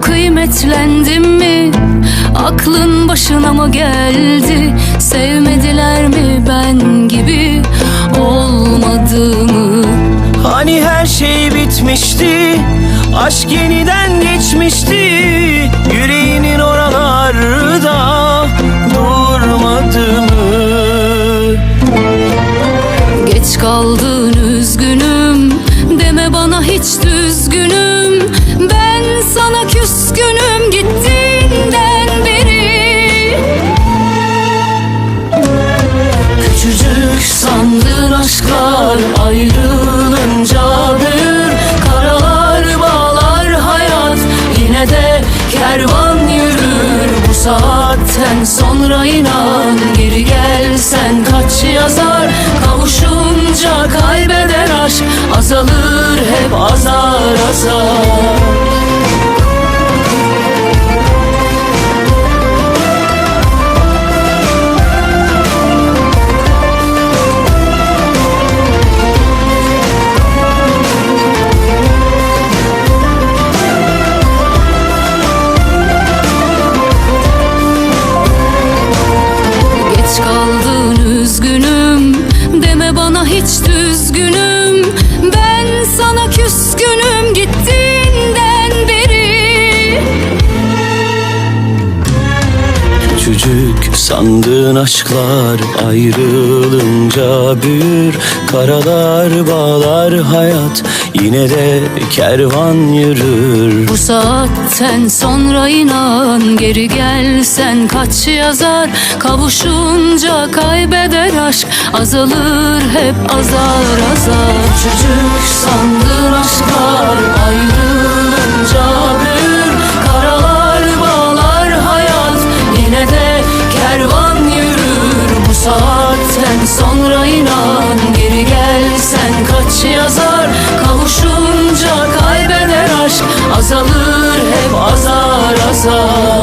Kıymetlendim mi? Aklın başına mı geldi? Sevmediler mi ben gibi? Olmadı mı? Hani her şey bitmişti Aşk yeniden geçmişti Bana hiç düzgünüm. Ben sana küskünüm gittiğinden beri. Küçücük sandığın aşklar ayrılınca büyür Karalar bağlar hayat yine de kervan yürür. Bu saatten sonra inan geri gelsen kaç yazar? Kavuşunca kaybeder aşk azalır azar azar Geç kaldın üzgünüm Deme bana hiç düzgünüm. Ben sana küskünüm Küçücük sandığın aşklar ayrılınca büyür. Karalar bağlar hayat yine de kervan yürür. Bu saatten sonra inan Geri gelsen kaç yazar? Kavuşunca kaybeder aşk Azalır hep azar azar. Küçücük yazar Kavuşunca kaybeder aşk. Azalır hep azar azar